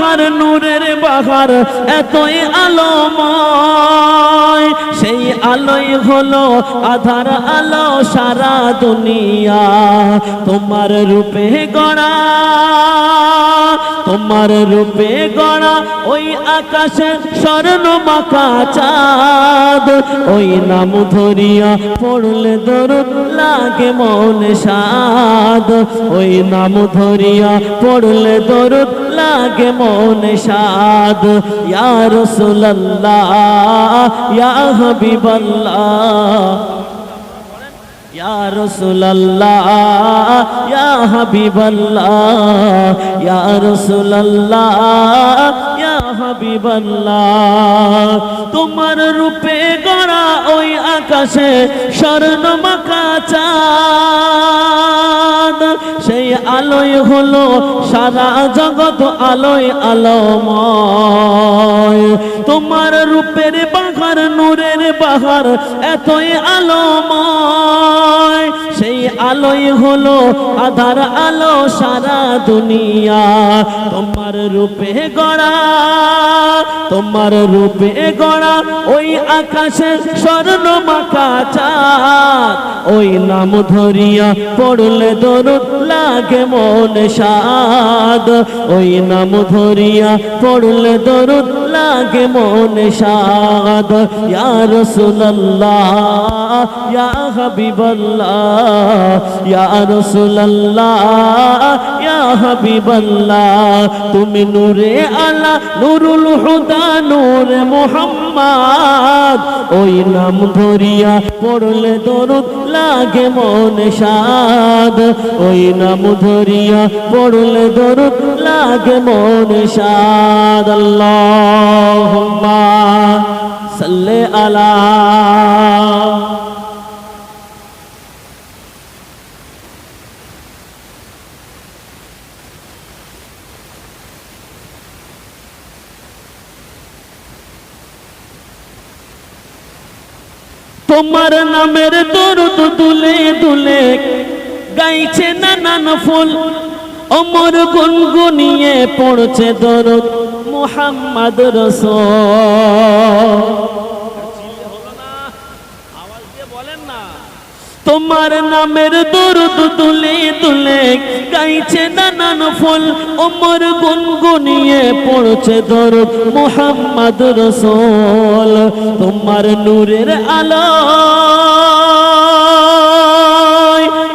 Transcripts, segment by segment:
বাহার, নূরের বাহার, এতই আলোময়। সেই আলোই হলো আধার আলো সারা দুনিয়া। তোমার রূপে গড়া। তোমার রূপে গড়া ওই আকাশে স্বর্ণ মাখা চাঁদ। ওই নাম ধরিয়া পড়লে দরুদ লাগে মন সাদ ওই নাম ধরিয়া পড়লে দরুদ লাগে মন সাদ ইয়া রাসূলুল্লাহ, ইয়া হাবিবাল্লাহ। ইয়া রাসূলুল্লাহ, ইয়া হাবিবাল্লাহ, ইয়া রাসূলুল্লাহ, ইয়া হাবিবাল্লাহ। তোমার রূপে গড়া ওই আকাশে স্বর্ণ মাখা সেই আলোয় হলো সারা জগৎ আলোয় আলোময়। তোমার রূপের বাহার, নূরের বাহার এতই আলোময়। সেই আলোই হলো আধার আলো সারা দুনিয়া। তোমার রূপে গড়া, তোমার রূপে গড়া ওই আকাশে স্বর্ণ মাখা চাঁদ ওই নাম ধরিয়া পড়লে দরুদ লাগে মন সাদ ওই নাম ধরিয়া পড়লে দরুদ লাগে মন সাদ ইয়া রাসূলুল্লাহ, ইয়া হাবিবাল্লাহ, ইয়া রাসূলুল্লাহ, ইয়া তুমি নূরে আলা, নুরুল হুদা, নূর মুহাম্মদ। ওই নাম ধরিয়া পড়লে দরুদ লাগে মনে সাদ ওই নাম ধরিয়া পড়লে দরুদ লাগে মনে সাদ আল্লাহ সাল্লে আলা তোমার নামের দরদ তুলে তুলে গাইছে নানান ফুল। অমর গুনগুনিয়ে পড়ছে দরদ মোহাম্মদ রস তোমার নামের দরদ তুলে তুলে গাইছে নানান ফুল, ওমর গুনগুনিয়ে পড়ছে ধর মোহাম্মদ রসল, তোমার নূরের আলো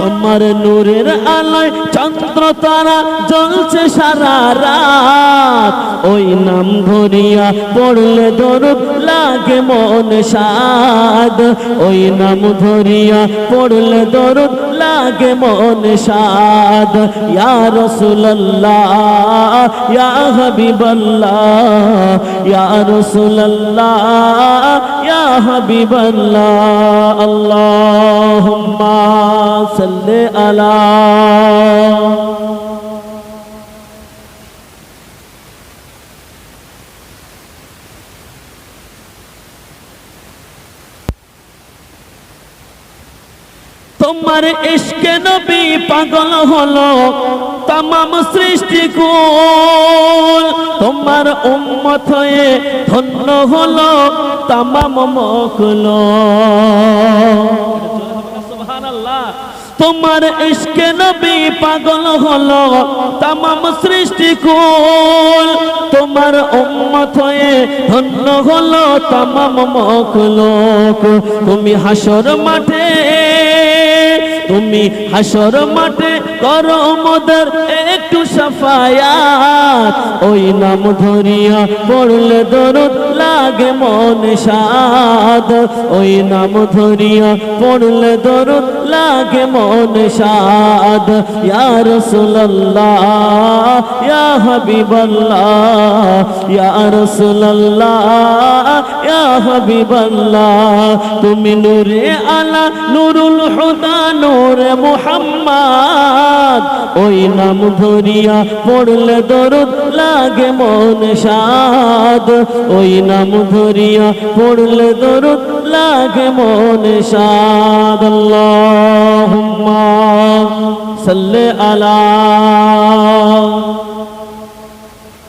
তোমার নূরের আলোয় চন্দ্র তারা জ্বলছে সারা রাত। ওই নাম ধরিয়া পড়লে দরুদ লাগে মন সাদ। ওই নাম ধরিয়া পড়লে দরুদ লাগে মন সাদ। ইয়া রাসূলুল্লাহ, ইয়া হাবিবাল্লাহ, ইয়া রাসূলুল্লাহ, ইয়া হাবিবাল্লাহ। আল্লাহুম্মা সাল্লি আলা তোমার ইশকে নবী পাগল হলো, তামাম সৃষ্টি কুল। তোমার উম্মত হয়ে ধন্য হলো, তামাম মকল তোমার ইশকে নবী পাগল হলো, তামাম সৃষ্টি কুল। তোমার উম্মত হয়ে ধন্য হলো তামাম মখলুক তুমি হাসর মাঠে, তুমি হাসর মাঠে করো মোদের একটু সাফায়াত। ওই নাম ধরিয়া পড়লে দরদ লাগে মন সাদ। ওই নাম ধরিয়া পড়লে দরুদ লাগে মন সাদ। ইয়া রাসূলুল্লাহ, ইয়া হাবিবাল্লাহ, ইয়া রাসূলুল্লাহ তুমি নূরে আলা, নুরুল হুদা, নূরে মুহাম্মদ। ওই নাম ধরিয়া পড়লে দরদ লাগে মন সাদ ওই নাম ধরিয়া পড়লে দরদ লাগে মন সাদ আল্লাহুম্মা সাল্লি আলা